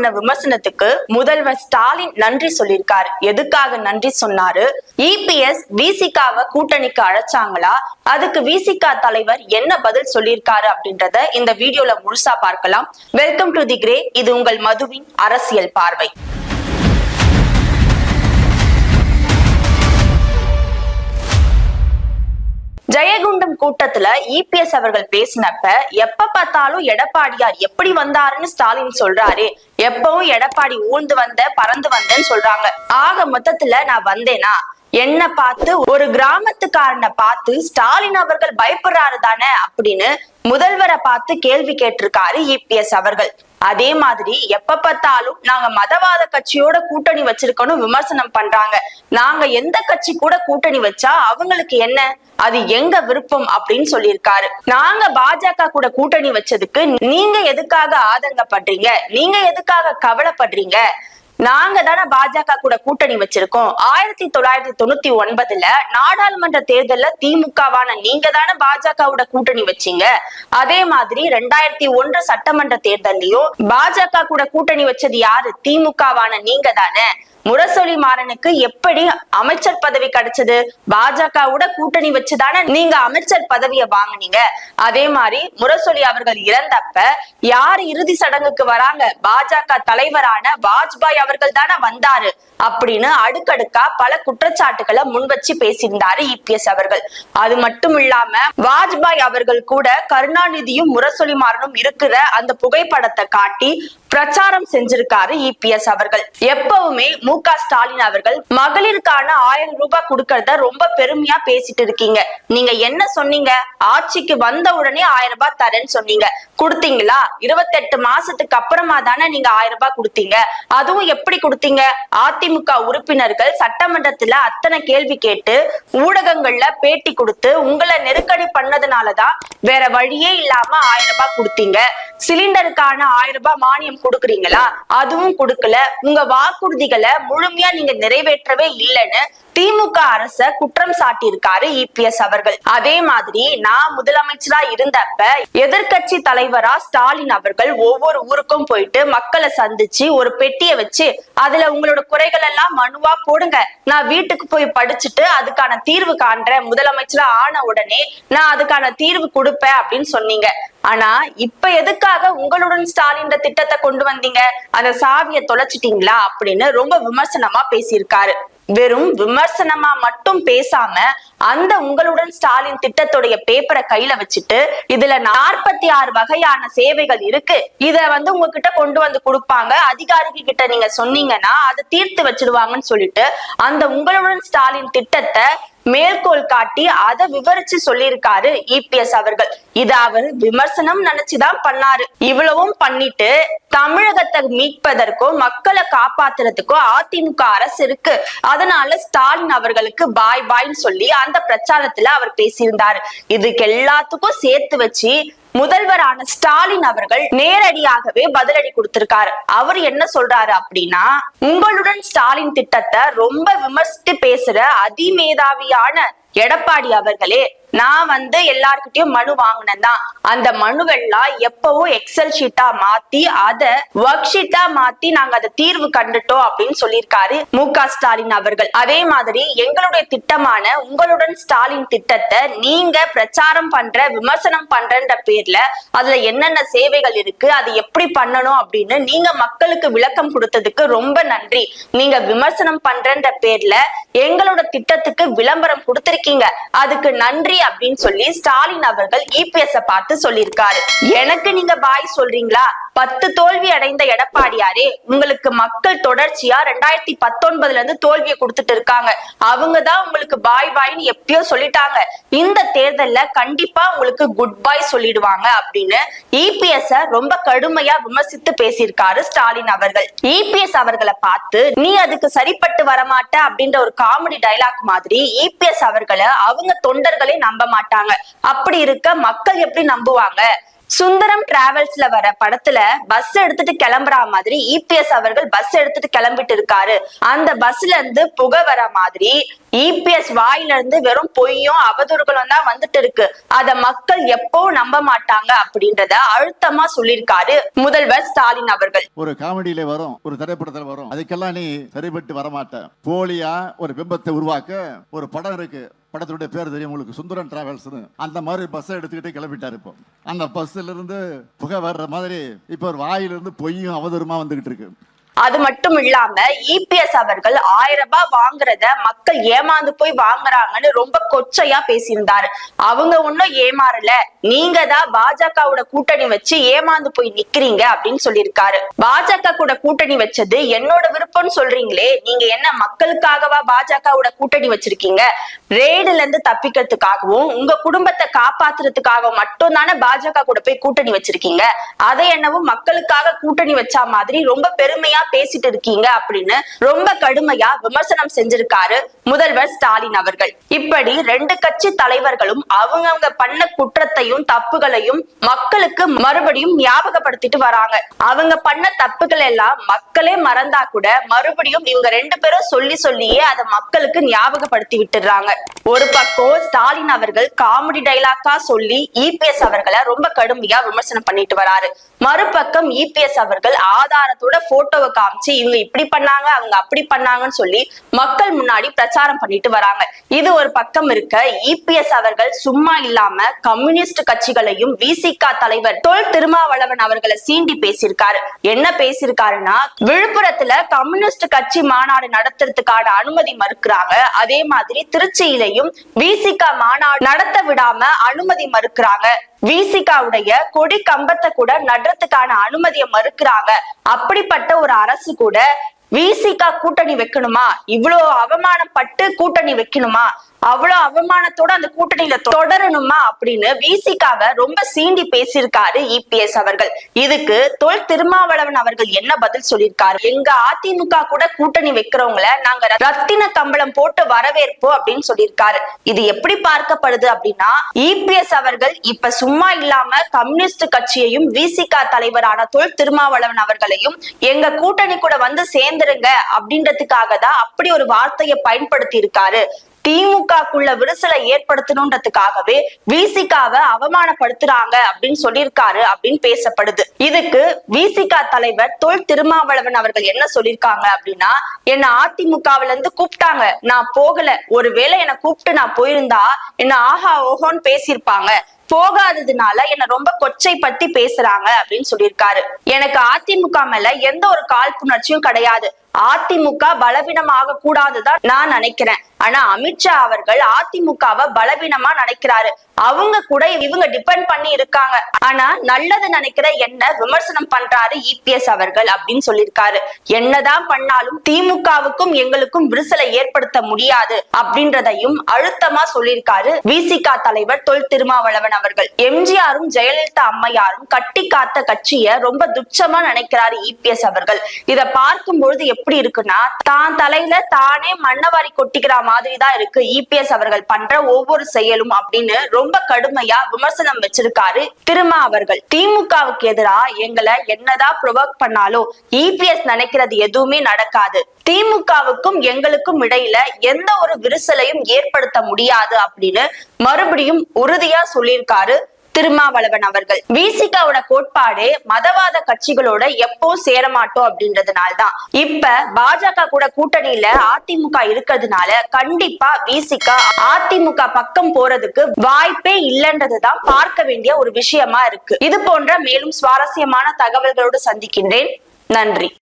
பண்ண விமர்சனத்துக்கு முதல்வர் ஸ்டாலின் நன்றி சொல்லியிருக்கார். எதுக்காக நன்றி சொன்னாரு? இபிஎஸ் விசிகாவை கூட்டணிக்கு அழைச்சாங்களா? அதுக்கு விசிகா தலைவர் என்ன பதில் சொல்லியிருக்காரு அப்படின்றத இந்த வீடியோல முழுசா பார்க்கலாம். வெல்கம் டு தி கிரே இது உங்கள் மதுவின் அரசியல் பார்வை. ஜெயகுண்டம் கூட்டத்துல இபிஎஸ் அவர்கள் பேசினப்ப எப்ப பார்த்தாலும் எடப்பாடியார் எப்படி வந்தாருன்னு ஸ்டாலின் சொல்றாரு. எப்பவும் எடப்பாடி ஊழ்ந்து வந்த பறந்து வந்தேன்னு சொல்றாங்க. ஆக மொத்தத்துல நான் வந்தேனா என்ன பார்த்து ஒரு கிராமத்துக்காரனை பார்த்து ஸ்டாலின் அவர்கள் பயப்படுறாரு தானே அப்படின்னு முதல்வரை பார்த்து கேள்வி கேட்டிருக்காரு இபிஎஸ் அவர்கள். அதே மாதிரி எப்ப பார்த்தாலும் நாங்க மதவாத கட்சியோட கூட்டணி வச்சிருக்கணும் விமர்சனம் பண்றாங்க. நாங்க எந்த கட்சி கூட கூட்டணி வச்சா அவங்களுக்கு என்ன? அது எங்க விருப்பம் அப்படின்னு சொல்லியிருக்காரு. நாங்க பாஜக கூட கூட்டணி வச்சதுக்கு நீங்க எதுக்காக ஆதங்கப்படுறீங்க? நீங்க எதுக்காக கவலைப்படுறீங்க? நாங்க தானே பாஜக கூட கூட்டணி வச்சிருக்கோம். ஆயிரத்தி தொள்ளாயிரத்தி தொண்ணூத்தி ஒன்பதுல நாடாளுமன்ற தேர்தல்ல திமுகவான நீங்க தானே பாஜகவோட கூட்டணி வச்சீங்க. அதே மாதிரி ரெண்டாயிரத்தி ஒன்று சட்டமன்ற தேர்தல்லையும் பாஜக கூட கூட்டணி வச்சது யாரு? திமுகவான நீங்க தானே முரசொலி மாறனுக்கு எப்படி அமைச்சர் பதவி கிடைச்சது? பாஜகவோட கூட்டணி வச்சுதானே நீங்க அமைச்சர் பதவியை வாங்கினீங்க. அதே மாதிரி முரசொலி அவர்கள் இறந்தப்ப யார் இறுதி சடங்குக்கு வராங்க? பாஜக தலைவரான வாஜ்பாய் அவர்கள் தானே வந்தாரு அப்படின்னு அடுக்கடுக்கா பல குற்றச்சாட்டுகளை முன் வச்சு பேசியிருந்தாரு இபிஎஸ் அவர்கள். அது மட்டும் இல்லாம வாஜ்பாய் அவர்கள் கூட கருணாநிதியும் முரசொலி மாறனும் இருக்கிற அந்த புகைப்படத்தை காட்டி பிரச்சாரம் செஞ்சிருக்காரு இபிஎஸ் அவர்கள். எப்பவுமே மு க ஸ்டாலின் அவர்கள் மகளிருக்கான ஆயிரம் ரூபாய் கொடுக்கறத ரொம்ப பெருமையா பேசிட்டு இருக்கீங்க. நீங்க என்ன சொன்னீங்க? ஆட்சிக்கு வந்த உடனே ஆயிரம் ரூபாய் தரேன்னு சொன்னீங்க. கொடுத்தீங்களா? இருபத்தெட்டு மாசத்துக்கு அப்புறமா தானே நீங்க ஆயிரம் ரூபாய் கொடுத்தீங்க. அதுவும் எப்படி கொடுத்தீங்க? அதிமுக உறுப்பினர்கள் சட்டமன்றத்துல அத்தனை கேள்வி கேட்டு ஊடகங்கள்ல பேட்டி கொடுத்து உங்களை நெருக்கடி பண்ணதுனாலதான் வேற வழியே இல்லாம ஆயிரம் ரூபாய் கொடுத்தீங்க. சிலிண்டருக்கான ஆயிரம் ரூபாய் மானியம் கொடுக்குறீங்களா? அதுவும் கொடுக்கல. உங்க வாக்குறுதிகளை முழுமையா நீங்க நிறைவேற்றவே இல்லைன்னு திமுக அரச குற்றம் சாட்டியிருக்காரு இபிஎஸ் அவர்கள். அதே மாதிரி நான் முதலமைச்சரா இருந்தப்ப எதிர்க்கட்சி தலைவரா ஸ்டாலின் அவர்கள் ஒவ்வொரு ஊருக்கும் போயிட்டு மக்களை சந்திச்சு ஒரு பெட்டியை வச்சு அதுல உங்களோட குறைகள் எல்லாம் மனுவா போடுங்க. நான் வீட்டுக்கு போய் படிச்சுட்டு அதுக்கான தீர்வு காண்றேன். முதலமைச்சரா ஆன உடனே நான் அதுக்கான தீர்வு கொடுப்பேன் அப்படின்னு சொன்னீங்க. ஆனா இப்ப எதுக்காக உங்களுடன் ஸ்டாலின் திட்டத்தை கொண்டு வந்தீங்க? அந்த சாவியை தொலைச்சிட்டீங்களா? அப்படின்னு ரொம்ப விமர்சனமா பேசியிருக்காரு. வெறும் விமர்சனமா மட்டும் பேசாம அந்த உங்களுடன் ஸ்டாலின் திட்டத்துடைய பேப்பரை கையில வச்சுட்டு இதுல நாற்பத்தி ஆறு வகையான சேவைகள் இருக்கு. இத வந்து உங்ககிட்ட கொண்டு வந்து கொடுப்பாங்க. அதிகாரிகள் கிட்ட நீங்க சொன்னீங்கன்னா அதை தீர்த்து வச்சிடுவாங்கன்னு சொல்லிட்டு அந்த உங்களுடன் ஸ்டாலின் திட்டத்தை மேற்கோள் காட்டி அதை விவரிச்சு சொல்லியிருக்காரு இபிஎஸ் அவர்கள். இத அவர் விமர்சனம் நினைச்சுதான் பண்ணாரு. இவ்வளவும் பண்ணிட்டு தமிழகத்தை மீட்பதற்கோ மக்களை காப்பாத்துறதுக்கோ அதிமுக அரசு இருக்கு. அதனால ஸ்டாலின் அவர்களுக்கு பாய் பாய்ன்னு சொல்லி அந்த பிரச்சாரத்துல அவர் பேசியிருந்தாரு. இதுக்கு எல்லாத்துக்கும் சேர்த்து வச்சு முதல்வரான ஸ்டாலின் அவர்கள் நேரடியாகவே பதிலடி கொடுத்திருக்காரு. அவர் என்ன சொல்றாரு அப்படின்னா உங்களுடன் ஸ்டாலின் திட்டத்தை ரொம்ப விமர்சித்து பேசுற அதிமேதாவியான எடப்பாடி அவர்களே நான் வந்து எல்லார்கிட்டயும் மனு வாங்கினேன் தான் அந்த மனுவெல்லாம் எப்பவும் எக்ஸல் ஷீட்டா மாத்தி அத ஒர்க் ஷீட்டா மாத்தி நாங்க அதை தீர்வு கண்டுட்டோம் அப்படின்னு சொல்லியிருக்காரு மு ஸ்டாலின் அவர்கள். அதே மாதிரி எங்களுடைய திட்டமான உங்களுடன் ஸ்டாலின் திட்டத்தை நீங்க பிரச்சாரம் பண்ற விமர்சனம் பண்றன்ற பேர்ல அதுல என்னென்ன சேவைகள் இருக்கு அது எப்படி பண்ணணும் அப்படின்னு நீங்க மக்களுக்கு விளக்கம் கொடுத்ததுக்கு ரொம்ப நன்றி. நீங்க விமர்சனம் பண்றன்ற பேர்ல எங்களோட திட்டத்துக்கு விளம்பரம் கொடுத்திருக்கீங்க. அதுக்கு நன்றி அப்படின்னு சொல்லி ஸ்டாலின் அவர்கள் இபிஎஸ் பார்த்து சொல்லியிருக்காரு. எனக்கு நீங்க பாய் சொல்றீங்களா? பத்து தோல்வி அடைந்த எடப்பாடியாரே உங்களுக்கு மக்கள் தொடர்ச்சியா ரெண்டாயிரத்தி பத்தொன்பதுல இருந்து தோல்வியை கொடுத்துட்டு இருக்காங்க. அவங்கதான் உங்களுக்கு பாய் பாய்னு எப்பயோ சொல்லிட்டாங்க. இந்த தேர்தல்ல கண்டிப்பா உங்களுக்கு குட் பாய் சொல்லிடுவாங்க அப்படின்னு இபிஎஸ் ரொம்ப கடுமையா விமர்சித்து பேசியிருக்காரு ஸ்டாலின் அவர்கள். இபிஎஸ் அவர்களை பார்த்து நீ அதுக்கு சரிப்பட்டு வரமாட்ட அப்படின்ற ஒரு காமெடி டைலாக் மாதிரி இபிஎஸ் அவர்களை அவங்க தொண்டர்களே நம்ப மாட்டாங்க. அப்படி இருக்க மக்கள் எப்படி நம்புவாங்க? சுந்தரம் டிராவல்ஸ்ல வர படத்துல பஸ் எடுத்துட்டு கிளம்புற மாதிரி இபிஎஸ் அவர்கள் பஸ் எடுத்துட்டு கிளம்பிட்டு இருக்காரு. அந்த பஸ்ல இருந்து புகை வர மாதிரி இபிஎஸ் வாயில இருந்து வெறும் பொய்யும் அவதூறுகளும் தான் வந்துட்டு இருக்கு. அத மக்கள் எப்போ நம்ப மாட்டாங்க அப்படின்றத அழுத்தமா சொல்லியிருக்காரு முதல்வர் ஸ்டாலின் அவர்கள். ஒரு காமெடியில வரும் ஒரு திரைப்படத்துல வரும். அதுக்கெல்லாம் நீ சரிபட்டு வரமாட்ட. போலியா ஒரு பிம்பத்தை உருவாக்க ஒரு படம் இருக்கு. படத்துடைய பேர் தெரியும். உங்களுக்கு சுந்தரன் டிராவல்ஸ்னு அந்த மாதிரி பஸ்ஸை எடுத்துக்கிட்டே கிளம்பிட்டாரு இப்போ. அந்த பஸ்ஸிலிருந்து புகை வர்ற மாதிரி இப்போ ஒரு வாயிலிருந்து பொய்யும் அவதூறுமா வந்துகிட்டு இருக்கு. அது மட்டும் இல்லாம இபிஎஸ் அவர்கள் ஆயிரம் ரூபாய் வாங்குறத மக்கள் ஏமாந்து போய் வாங்குறாங்கன்னு ரொம்ப கொச்சையா பேசியிருந்தாரு. அவங்க ஒன்னும் ஏமாறல. நீங்க தான் பாஜகவோட கூட்டணி வச்சு ஏமாந்து போய் நிக்கிறீங்க அப்படின்னு சொல்லியிருக்காரு. பாஜக கூட கூட்டணி வச்சது என்னோட விருப்பம்னு சொல்றீங்களே நீங்க என்ன மக்களுக்காகவா பாஜகவோட கூட்டணி வச்சிருக்கீங்க? ரேடுல இருந்து தப்பிக்கிறதுக்காகவும் உங்க குடும்பத்தை காப்பாத்துறதுக்காக மட்டும் தானே பாஜக கூட போய் கூட்டணி வச்சிருக்கீங்க? அதை என்னவும் மக்களுக்காக கூட்டணி வச்சா மாதிரி ரொம்ப பெருமையா பேசிட்டு இருக்கீங்க அப்படின்னு ரொம்ப கடுமையா விமர்சனம் செஞ்சிருக்காரு முதல்வர் ஸ்டாலின் அவர்கள். இப்படி ரெண்டு கட்சி தலைவர்களும் அவங்கவங்க பண்ண குற்றத்தையும் தப்புகளையும் மக்களுக்கு மறுபடியும் ஞாபகப்படுத்திட்டு வராங்க. அவங்க பண்ண தப்புகள் எல்லாம் மக்களே மறந்தா கூட மறுபடியும் இவங்க ரெண்டு பேரும் சொல்லி சொல்லியே அதை மக்களுக்கு ஞாபகப்படுத்தி விட்டுறாங்க. ஒரு பக்கம் ஸ்டாலின் அவர்கள் காமெடி டைலாக்கா சொல்லி இபிஎஸ் அவர்களை ரொம்ப கடுமையா விமர்சனம் பண்ணிட்டு வராரு. மறுபக்கம் இபிஎஸ் அவர்கள் ஆதாரத்தோட போட்டோவை காமிச்சு இவங்க இப்படி பண்ணாங்க அவங்க அப்படி பண்ணாங்கன்னு சொல்லி மக்கள் முன்னாடி பிரச்சாரம் பண்ணிட்டு வராங்க. இது ஒரு பக்கம் இருக்க இபிஎஸ் அவர்கள் சும்மா இல்லாம கம்யூனிஸ்ட் கட்சிகளையும் விசிகா தலைவர் தொல் திருமாவளவன் அவர்களை சீண்டி பேசியிருக்காரு. என்ன பேசியிருக்காருன்னா விழுப்புரத்துல கம்யூனிஸ்ட் கட்சி மாநாடு நடத்துறதுக்கான அனுமதி மறுக்கிறாங்க. அதே மாதிரி திருச்சியிலையும் விசிகா மாநாடு நடத்த விடாம அனுமதி மறுக்கிறாங்க. விசிகாவுடைய கொடி கம்பத்தை கூட நடுறதுக்கான அனுமதியை மறுக்கிறாங்க. அப்படிப்பட்ட ஒரு அரசு கூட விசிகா கூட்டணி வைக்கணுமா? இவ்வளவு அவமானப்பட்டு கூட்டணி வைக்கணுமா? அவ்வளவு அவமானத்தோட அந்த கூட்டணியில தொடரணுமா அப்படின்னு விசிகாவ ரொம்ப சீண்டி பேசியிருக்காரு இபிஎஸ் அவர்கள். இதுக்கு தொல் திருமாவளவன் அவர்கள் என்ன பதில் சொல்லியிருக்காரு? எங்க அதிமுக கூட கூட்டணி வைக்கிறவங்கள நாங்க ரத்தின கம்பளம் போட்டு வரவேற்போம் அப்படின்னு சொல்லியிருக்காரு. இது எப்படி பார்க்கப்படுது அப்படின்னா இபிஎஸ் அவர்கள் இப்ப சும்மா இல்லாம கம்யூனிஸ்ட் கட்சியையும் விசிகா தலைவரான தொல் திருமாவளவன் அவர்களையும் எங்க கூட்டணி கூட வந்து சேர்ந்துருங்க அப்படின்றதுக்காக தான் அப்படி ஒரு வார்த்தையை பயன்படுத்தி இருக்காரு திமுகக்குள்ள விரிசலை ஏற்படுத்தணுன்றதுக்காகவே விசிகாவை அவமானப்படுத்துறாங்க அப்படின்னு சொல்லியிருக்காரு அப்படின்னு பேசப்படுது. இதுக்கு விசிகா தலைவர் தொல் திருமாவளவன் அவர்கள் என்ன சொல்லியிருக்காங்க அப்படின்னா என்ன அதிமுகவுல இருந்து கூப்பிட்டாங்க. நான் போகல. ஒருவேளை என்ன கூப்பிட்டு நான் போயிருந்தா என்ன ஆஹா ஓஹோன்னு பேசியிருப்பாங்க. போகாததுனால என்ன ரொம்ப கொச்சை பத்தி பேசுறாங்க அப்படின்னு சொல்லியிருக்காரு. எனக்கு அதிமுக மேல எந்த ஒரு காழ்ப்புணர்ச்சியும் கிடையாது. அதிமுக பலவீனமாக கூடாதுதான் நான் நினைக்கிறேன். ஆனா அமித்ஷா அவர்கள் அதிமுகவை பலவீனமா நினைக்கிறாரு. அவங்க கூட இவங்க டிபெண்ட் பண்ணி இருக்காங்க. ஆனா நல்லது நினைக்கிற என்ன விமர்சனம் பண்றாரு இபிஎஸ் அவர்கள் அப்படின்னு சொல்லியிருக்காரு. என்னதான் பண்ணாலும் திமுகவுக்கும் எங்களுக்கும் விரிசலை ஏற்படுத்த முடியாது அப்படின்றதையும் அழுத்தமா சொல்லியிருக்காரு. விசிகா தலைவர் தொல் திருமாவளவன் அவர்கள். எம்ஜிஆரும் ஜெயலலிதா அம்மையாரும் கட்டி காத்த கட்சிய ரொம்ப துச்சமா நினைக்கிறாரு இபிஎஸ் அவர்கள். இத பார்க்கும் பொழுது எப்படி இருக்குன்னா தான் தலையில தானே மண்ணவாரி கொட்டிக்கிற மாதிரி தான் இருக்கு இபிஎஸ் அவர்கள் பண்ற ஒவ்வொரு செயலும் அப்படின்னு ரொம்ப கடுமையா விமர்சனம் வச்சிருக்காரு திருமா அவர்கள். திமுகவுக்கு எதிரா எங்களை என்னதான் ப்ரொவோக் பண்ணாலும் இபிஎஸ் நினைக்கிறது எதுவுமே நடக்காது. திமுகவுக்கும் எங்களுக்கும் இடையில எந்த ஒரு விரிசலையும் ஏற்படுத்த முடியாது அப்படின்னு மறுபடியும் உறுதியா சொல்லியிருக்காரு. திருமாவளவன் அவர்கள். விசிகாவோட கோட்பாடு மதவாத கட்சிகளோட எப்போ சேர மாட்டோம் அப்படின்றதுனால தான் இப்ப பாஜக கூட கூட்டணியில அதிமுக இருக்கிறதுனால கண்டிப்பா விசிகா அதிமுக பக்கம் போறதுக்கு வாய்ப்பே இல்லைன்றதுதான் பார்க்க வேண்டிய ஒரு விஷயமா இருக்கு. இது போன்ற மேலும் சுவாரஸ்யமான தகவல்களோடு சந்திக்கின்றேன். நன்றி.